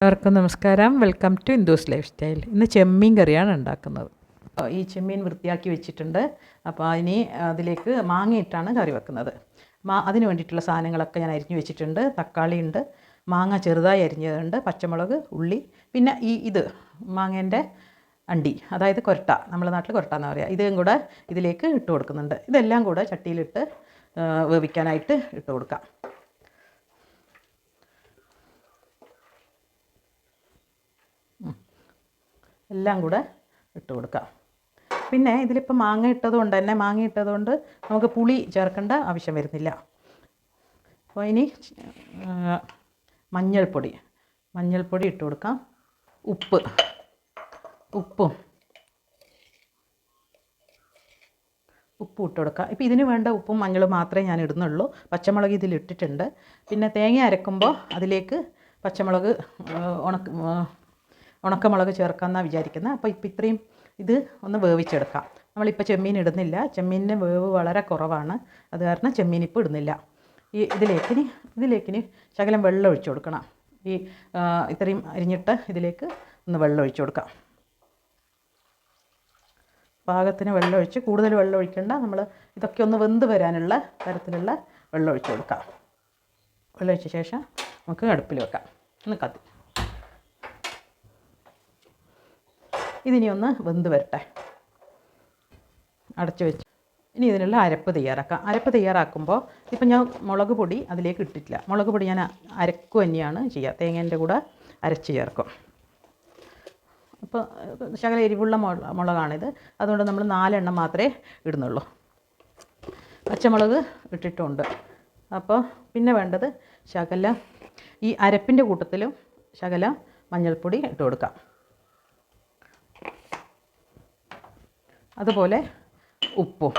എല്ലാവർക്കും നമസ്കാരം. Welcome to indoors lifestyle ഇന്ന് ചെമ്മീൻ കറിയാണ് ഉണ്ടാക്കുന്നത്. ഈ ചെമ്മീൻ വൃത്തിയാക്കി വെച്ചിട്ടുണ്ട്. അപ്പോൾ അതിന് അതിലേക്ക് മാങ്ങയിട്ടാണ് കറി വെക്കുന്നത്. മാ അതിന് വേണ്ടിയിട്ടുള്ള സാധനങ്ങളൊക്കെ ഞാൻ അരിഞ്ഞു വെച്ചിട്ടുണ്ട്. തക്കാളി ഉണ്ട് മാങ്ങ ചെറുതായി അരിഞ്ഞതുണ്ട് പച്ചമുളക് ഉള്ളി പിന്നെ ഈ ഇത് മാങ്ങേന്റെ അണ്ടി അതായത് കൊരട്ട. നമ്മുടെ നാട്ടിൽ കൊരട്ട എന്ന് പറയുക ഇതും കൂടെ ഇതിലേക്ക് ഇട്ട് കൊടുക്കുന്നുണ്ട്. ഇതെല്ലാം കൂടെ ചട്ടിയിലിട്ട് വേവിക്കാനായിട്ട് ഇട്ട് കൊടുക്കാം. എല്ലാം കൂടെ ഇട്ട് കൊടുക്കാം. പിന്നെ ഇതിലിപ്പോൾ മാങ്ങ ഇട്ടതുകൊണ്ട് തന്നെ മാങ്ങ ഇട്ടതുകൊണ്ട് നമുക്ക് പുളി ചേർക്കേണ്ട ആവശ്യം വരുന്നില്ല. അപ്പോൾ ഇനി മഞ്ഞൾപ്പൊടി മഞ്ഞൾപ്പൊടി ഇട്ട് കൊടുക്കാം. ഉപ്പ് ഉപ്പും ഉപ്പ് ഇട്ട് കൊടുക്കുക ഇപ്പോൾ ഇതിന് വേണ്ട ഉപ്പും മഞ്ഞളും മാത്രമേ ഞാൻ ഇടുന്നുള്ളൂ. പച്ചമുളക് ഇതിൽ ഇട്ടിട്ടുണ്ട് പിന്നെ തേങ്ങ അരക്കുമ്പോൾ അതിലേക്ക് പച്ചമുളക് ഉണക്ക് ഉണക്കമുളക് ചേർക്കാമെന്നാണ് വിചാരിക്കുന്നത് അപ്പോൾ ഇപ്പം ഇത്രയും ഇത് ഒന്ന് വേവിച്ചെടുക്കാം. നമ്മളിപ്പോൾ ചെമ്മീൻ ഇടുന്നില്ല. ചെമ്മീനിന്റെ വേവ് വളരെ കുറവാണ്. അത് കാരണം ചെമ്മീൻ ഇപ്പോൾ ഇടുന്നില്ല. ഈ ഇതിലേക്കിനി ഇതിലേക്കിനി ശകലം വെള്ളം ഒഴിച്ചു കൊടുക്കണം. ഈ ഇത്രയും അരിഞ്ഞിട്ട് ഇതിലേക്ക് ഒന്ന് വെള്ളം ഒഴിച്ചു കൊടുക്കാം. പാകത്തിന് വെള്ളം ഒഴിച്ച് കൂടുതൽ വെള്ളം ഒഴിക്കേണ്ട. നമ്മൾ ഇതൊക്കെ ഒന്ന് വെന്ത് വരാനുള്ള തരത്തിലുള്ള വെള്ളം ഒഴിച്ചു കൊടുക്കാം. വെള്ളം ഒഴിച്ച ശേഷം നമുക്ക് അടുപ്പിൽ വെക്കാം. ഒന്ന് കത്തി. ഇതിനി ഒന്ന് വെന്ത് വരട്ടെ. അടച്ചു വെച്ച്. ഇനി ഇതിനുള്ള അരപ്പ് തയ്യാറാക്കാം. അരപ്പ് തയ്യാറാക്കുമ്പോൾ ഇപ്പം ഞാൻ മുളക് പൊടി അതിലേക്ക് ഇട്ടിട്ടില്ല. മുളക് പൊടി ഞാൻ അരക്കുക തന്നെയാണ് ചെയ്യുക തേങ്ങേന്റെ കൂടെ അരച്ച് ചേർക്കും. അപ്പോൾ ശകല എരിവുള്ള മുള മുളകാണിത്. അതുകൊണ്ട് നമ്മൾ നാലെണ്ണം മാത്രമേ ഇടുന്നുള്ളൂ. പച്ചമുളക് ഇട്ടിട്ടുണ്ട്. അപ്പോൾ പിന്നെ വേണ്ടത് ശകല ഈ അരപ്പിന്റെ കൂട്ടത്തിലും ശകല മഞ്ഞൾപ്പൊടി ഇട്ട് കൊടുക്കാം. അതുപോലെ ഉപ്പും.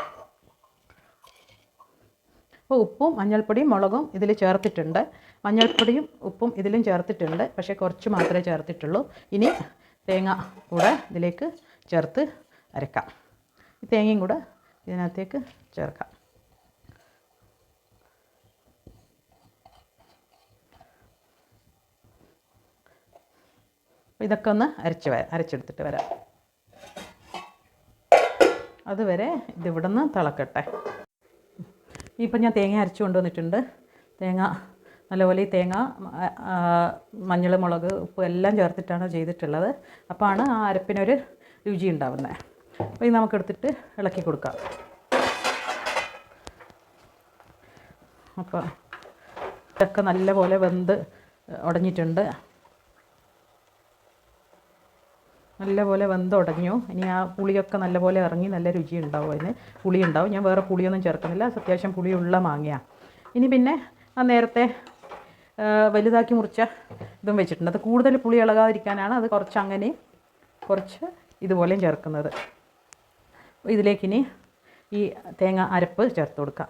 അപ്പോൾ ഉപ്പും മഞ്ഞൾപ്പൊടിയും മുളകും ഇതിൽ ചേർത്തിട്ടുണ്ട്. മഞ്ഞൾപ്പൊടിയും ഉപ്പും ഇതിലും ചേർത്തിട്ടുണ്ട്. പക്ഷേ കുറച്ച് മാത്രമേ ചേർത്തിട്ടുള്ളൂ. ഇനി തേങ്ങ കൂടെ ഇതിലേക്ക് ചേർത്ത് അരക്കാം. ഈ തേങ്ങയും കൂടെ ഇതിനകത്തേക്ക് ചേർക്കാം. ഇതൊക്കെ ഒന്ന് അരച്ച് അരച്ചെടുത്തിട്ട് വരാം. അതുവരെ ഇതിവിടെ നിന്ന് തിളക്കട്ടെ. ഇപ്പം ഞാൻ തേങ്ങ അരച്ചു കൊണ്ടുവന്നിട്ടുണ്ട്. തേങ്ങ നല്ലപോലെ ഈ തേങ്ങ മഞ്ഞൾ മുളക് ഉപ്പ് എല്ലാം ചേർത്തിട്ടാണ് ചെയ്തിട്ടുള്ളത്. അപ്പോഴാണ് ആ അരപ്പിനൊരു രുചി ഉണ്ടാവുന്നത് അപ്പോൾ ഇത് നമുക്കെടുത്തിട്ട് ഇളക്കി കൊടുക്കാം. അപ്പോൾ ഇതൊക്കെ നല്ലപോലെ വെന്ത് ഉടഞ്ഞിട്ടുണ്ട്. നല്ലപോലെ വെന്തുടഞ്ഞു. ഇനി ആ പുളിയൊക്കെ നല്ലപോലെ ഇറങ്ങി നല്ല രുചി ഉണ്ടാവും അതിന്. പുളി ഉണ്ടാവും ഞാൻ വേറെ പുളിയൊന്നും ചേർക്കുന്നില്ല. അത്യാവശ്യം പുളിയുള്ള മാങ്ങയാണ് ഇനി പിന്നെ ആ നേരത്തെ വലുതാക്കി മുറിച്ച ഇതും വെച്ചിട്ടുണ്ട്. അത് കൂടുതൽ പുളി ഇളകാതിരിക്കാനാണ് അത് കുറച്ച് അങ്ങനെ കുറച്ച് ഇതുപോലെയും ചേർക്കുന്നത്. ഇതിലേക്കിനി ഈ തേങ്ങ അരപ്പ് ചേർത്ത് കൊടുക്കാം.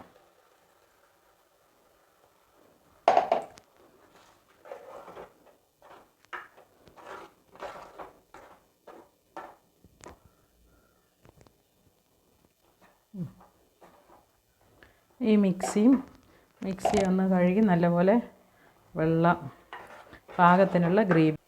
ഈ മിക്സിയും മിക്സി ഒന്ന് കഴുകി നല്ലപോലെ വെള്ളം പാകത്തിനുള്ള ഗ്രേവി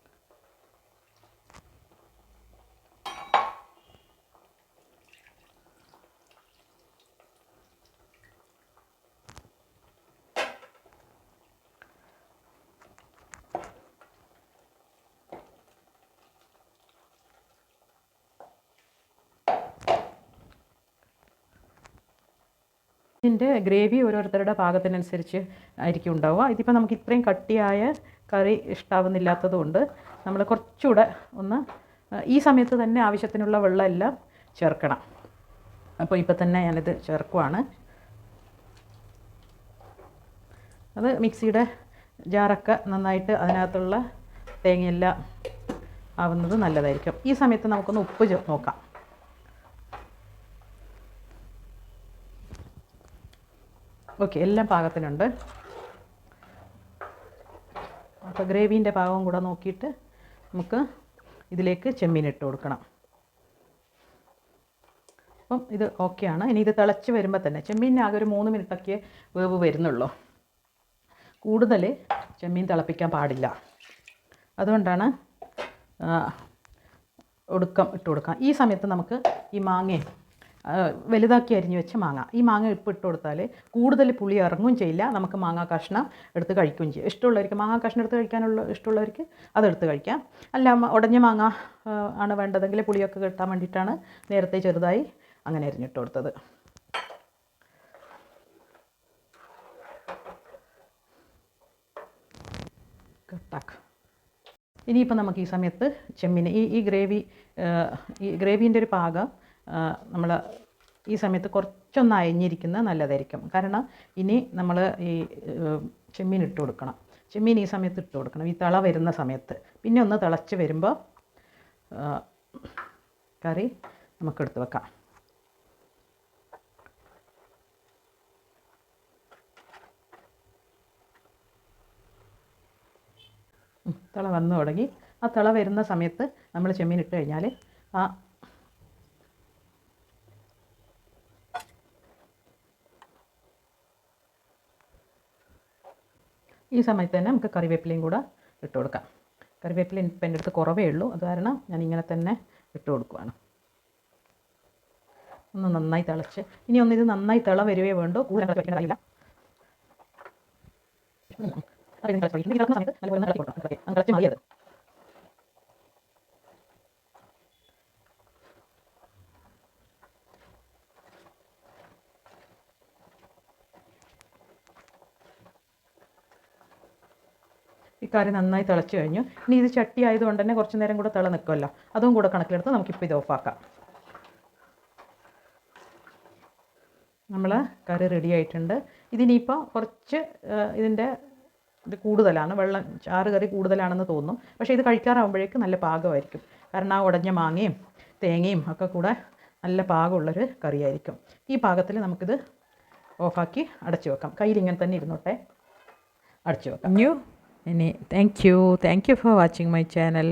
ഇതിന്റെ ഗ്രേവി ഓരോരുത്തരുടെ പാകത്തിനനുസരിച്ച് ആയിരിക്കും ഉണ്ടാവുക. ഇതിപ്പോൾ നമുക്ക് ഇത്രയും കട്ടിയായ കറി ഇഷ്ടാവുന്നില്ലാത്തത് കൊണ്ട് നമ്മൾ കുറച്ചുകൂടെ ഒന്ന് ഈ സമയത്ത് തന്നെ ആവശ്യത്തിനുള്ള വെള്ളമെല്ലാം ചേർക്കണം. അപ്പോൾ ഇപ്പോൾ തന്നെ ഞാനിത് ചേർക്കുവാണ്. അത് മിക്സിയുടെ ജാറൊക്കെ നന്നായിട്ട് അതിനകത്തുള്ള തേങ്ങയെല്ലാം ആവുന്നത് നല്ലതായിരിക്കും. ഈ സമയത്ത് നമുക്കൊന്ന് ഉപ്പ് നോക്കാം. ഓക്കെ എല്ലാം പാകത്തിനുണ്ട്. അപ്പോൾ ഗ്രേവീന്റെ പാകവും കൂടെ നോക്കിയിട്ട് നമുക്ക് ഇതിലേക്ക് ചെമ്മീൻ ഇട്ട് കൊടുക്കണം. അപ്പം ഇത് ആണ്. ഇനി ഇത് തിളച്ച് വരുമ്പോൾ തന്നെ ചെമ്മീനിന് ആകെ ഒരു മൂന്ന് മിനിറ്റൊക്കെ വേവ് വരുന്നുള്ളൂ. കൂടുതൽ ചെമ്മീൻ തിളപ്പിക്കാൻ പാടില്ല. അതുകൊണ്ടാണ് ഒടുക്കം ഇട്ട് കൊടുക്കാം. ഈ സമയത്ത് നമുക്ക് ഈ മാങ്ങയും വലുതാക്കി അരിഞ്ഞു വെച്ച മാങ്ങ. ഈ മാങ്ങ ഇപ്പോൾ ഇട്ട് കൊടുത്താൽ കൂടുതൽ പുളി ഇറങ്ങുകയും ചെയ്യില്ല. നമുക്ക് മാങ്ങ കഷ്ണം എടുത്ത് കഴിക്കുകയും ചെയ്യും. ഇഷ്ടമുള്ളവർക്ക് മാങ്ങ കഷ്ണം എടുത്ത് കഴിക്കാനുള്ള ഇഷ്ടമുള്ളവർക്ക് അതെടുത്ത് കഴിക്കാം. അല്ല ഉടഞ്ഞ മാങ്ങ ആണ് വേണ്ടതെങ്കിൽ പുളിയൊക്കെ കിട്ടാൻ വേണ്ടിയിട്ടാണ് നേരത്തെ ചെറുതായി അങ്ങനെ അരിഞ്ഞിട്ട് കൊടുത്തത്. കട്ടാക്ക്. ഇനിയിപ്പോൾ നമുക്ക് ഈ സമയത്ത് ചെമ്മീൻ ഈ ഈ ഗ്രേവി ഈ ഗ്രേവീന്റെ ഒരു പാകം നമ്മൾ ഈ സമയത്ത് കുറച്ചൊന്ന് അയഞ്ഞിരിക്കുന്നത് നല്ലതായിരിക്കും. കാരണം ഇനി നമ്മൾ ഈ ചെമ്മീൻ ഇട്ട് കൊടുക്കണം. ചെമ്മീൻ ഈ സമയത്ത് ഇട്ട് കൊടുക്കണം. ഈ തള വരുന്ന സമയത്ത്. പിന്നെ ഒന്ന് തിളച്ച് വരുമ്പോൾ കറി നമുക്ക് എടുത്ത് വെക്കാം. തിള വന്നു തുടങ്ങി. ആ തിള വരുന്ന സമയത്ത് നമ്മൾ ചെമ്മീൻ ഇട്ട് കഴിഞ്ഞാൽ ആ ഈ സമയത്ത് തന്നെ നമുക്ക് കറിവേപ്പിലയും കൂടെ ഇട്ട് കൊടുക്കാം. കറിവേപ്പില ഇപ്പം എന്റെ അടുത്ത് കുറവേ ഉള്ളൂ. അത് കാരണം ഞാൻ ഇങ്ങനെ തന്നെ ഇട്ട് കൊടുക്കുവാണ്. ഒന്ന് നന്നായി തിളച്ച്. ഇനി ഒന്ന് ഇത് നന്നായി തിള വരുവേ വേണ്ടൂ. കൂടുതൽ ഇളക്കുന്ന സമയത്ത് നല്ലപോലെ പോലെ തിളച്ച് മതിയത് ഈ കറി നന്നായി തിളച്ച് കഴിഞ്ഞു. ഇനി ഇത് ചട്ടി ആയതുകൊണ്ട് തന്നെ കുറച്ച് നേരം കൂടെ തിള നിൽക്കുമല്ലോ അതും കൂടെ കണക്കിലെടുത്ത് നമുക്കിപ്പോൾ ഇത് ഓഫാക്കാം. നമ്മൾ കറി റെഡി ആയിട്ടുണ്ട്. ഇതിനിപ്പോൾ കുറച്ച് ഇതിന്റെ ഇത് കൂടുതലാണ്. വെള്ളം ചാറ് കറി കൂടുതലാണെന്ന് തോന്നും പക്ഷേ ഇത് കഴിക്കാറാകുമ്പോഴേക്ക് നല്ല പാകമായിരിക്കും. കാരണം ആ ഉടഞ്ഞ മാങ്ങയും തേങ്ങയും ഒക്കെ കൂടെ നല്ല പാകമുള്ളൊരു കറിയായിരിക്കും. ഈ പാകത്തിൽ നമുക്കിത് ഓഫാക്കി അടച്ചു വെക്കാം. കയ്യിൽ ഇങ്ങനെ തന്നെ ഇരുന്നോട്ടെ. അടച്ചു വെക്കാം. You ഇനി thank you thank you for watching my channel